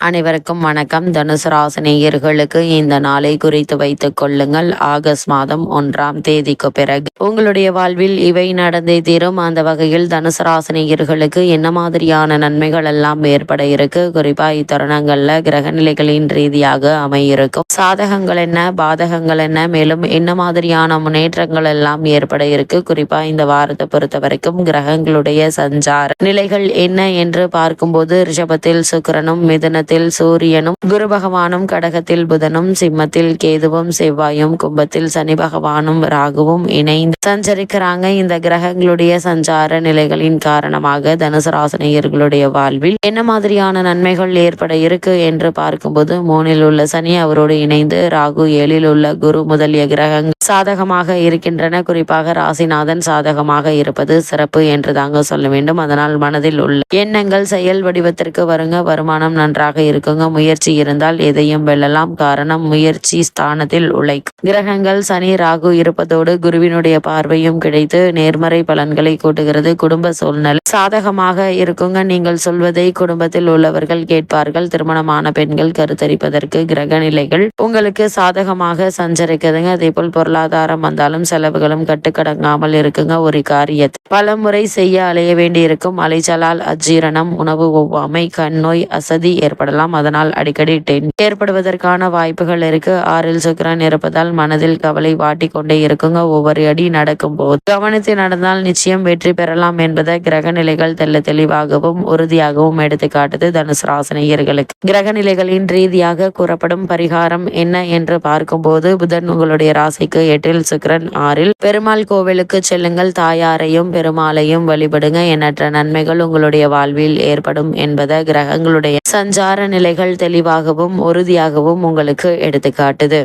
அனைவருக்கும் வணக்கம். தனுசு ராசினியர்களுக்கு இந்த நாளை குறித்து வைத்துக் கொள்ளுங்கள். ஆகஸ்ட் மாதம் ஒன்றாம் தேதிக்கு பிறகு உங்களுடைய வாழ்வில் இவை நடந்தே தீரும். அந்த வகையில் தனுசு ராசினியர்களுக்கு என்ன மாதிரியான நன்மைகள் எல்லாம் ஏற்பட இருக்கு? குறிப்பா இத்தருணங்கள்ல கிரக நிலைகளின் ரீதியாக அமையிருக்கும். சாதகங்கள் என்ன? பாதகங்கள் என்ன? மேலும் என்ன மாதிரியான முன்னேற்றங்கள் எல்லாம் ஏற்பட இருக்கு? குறிப்பா இந்த வாரத்தை பொறுத்த வரைக்கும் கிரகங்களுடைய சஞ்சார நிலைகள் என்ன என்று பார்க்கும்போது ரிஷபத்தில் சுக்கிரனும் மிதுன மிதுனத்தில் சூரியனும் குரு பகவானும் கடகத்தில் புதனும் சிம்மத்தில் கேதுவும் செவ்வாயும் கும்பத்தில் சனி பகவானும் ராகுவும் இணைந்து சஞ்சரிக்கிறாங்க. இந்த கிரகங்களுடைய சஞ்சார நிலைகளின் காரணமாக தனுசு ராசனையர்களுடைய வாழ்வில் என்ன மாதிரியான நன்மைகள் ஏற்பட இருக்கு என்று பார்க்கும்போது மூணில் உள்ள சனி அவரோடு இணைந்து ராகு ஏழில் உள்ள குரு முதலிய கிரகங்கள் சாதகமாக இருக்கின்றன. குறிப்பாக ராசிநாதன் சாதகமாக இருப்பது சிறப்பு என்று தாங்க சொல்ல வேண்டும். அதனால் மனதில் உள்ள எண்ணங்கள் செயல் வடிவத்திற்கு வருங்க. வருமானம் நன்றாக நன்றாக இருக்குங்க. முயற்சி இருந்தால் எதையும் வெல்லலாம். காரணம் முயற்சி ஸ்தானத்தில் உழைக்கும் கிரகங்கள் சனி ராகு இருப்பதோடு குருவினுடைய பார்வையும் கிடைத்து நேர்மறை பலன்களை கூட்டுகிறது. குடும்ப சூழ்நிலை சாதகமாக இருக்குங்க. நீங்கள் சொல்வதை குடும்பத்தில் உள்ளவர்கள் கேட்பார்கள். திருமணமான பெண்கள் கருத்தரிப்பதற்கு கிரக நிலைகள் உங்களுக்கு சாதகமாக சஞ்சரிக்குதுங்க. அதே போல் பொருளாதாரம் வந்தாலும் செலவுகளும் கட்டுக்கடங்காமல் இருக்குங்க. ஒரு காரியத்தை பல முறை செய்ய அலைய வேண்டியிருக்கும். அலைச்சலால் அஜீரணம் உணவு ஒவ்வாமை கண் நோய் அசதி ஏற்படும் ஏற்படலாம். அதனால் அடிக்கடி டென் ஏற்படுவதற்கான வாய்ப்புகள் இருக்கு. ஆறில் சுக்கரன் இருப்பதால் மனதில் கவலை வாட்டி கொண்டே இருக்குங்க. ஒவ்வொரு அடி நடக்கும் போது கவனித்து நடந்தால் நிச்சயம் வெற்றி பெறலாம் என்பதை கிரக நிலைகள் தெல்ல தெளிவாகவும் உறுதியாகவும் எடுத்து காட்டுது தனுசு ராசனையர்களுக்கு. கிரக நிலைகளின் ரீதியாக கூறப்படும் பரிகாரம் என்ன என்று பார்க்கும்போது புதன் உங்களுடைய ராசிக்கு எட்டில் சுக்கரன் ஆறில். பெருமாள் கோவிலுக்கு செல்லுங்கள். தாயாரையும் பெருமாளையும் வழிபடுங்க. எண்ணற்ற நன்மைகள் உங்களுடைய வாழ்வில் ஏற்படும் என்பதை கிரகங்களுடைய சஞ்சார நிலைகள் தெளிவாகவும் உறுதியாகவும் உங்களுக்கு எடுத்துக்காட்டுது.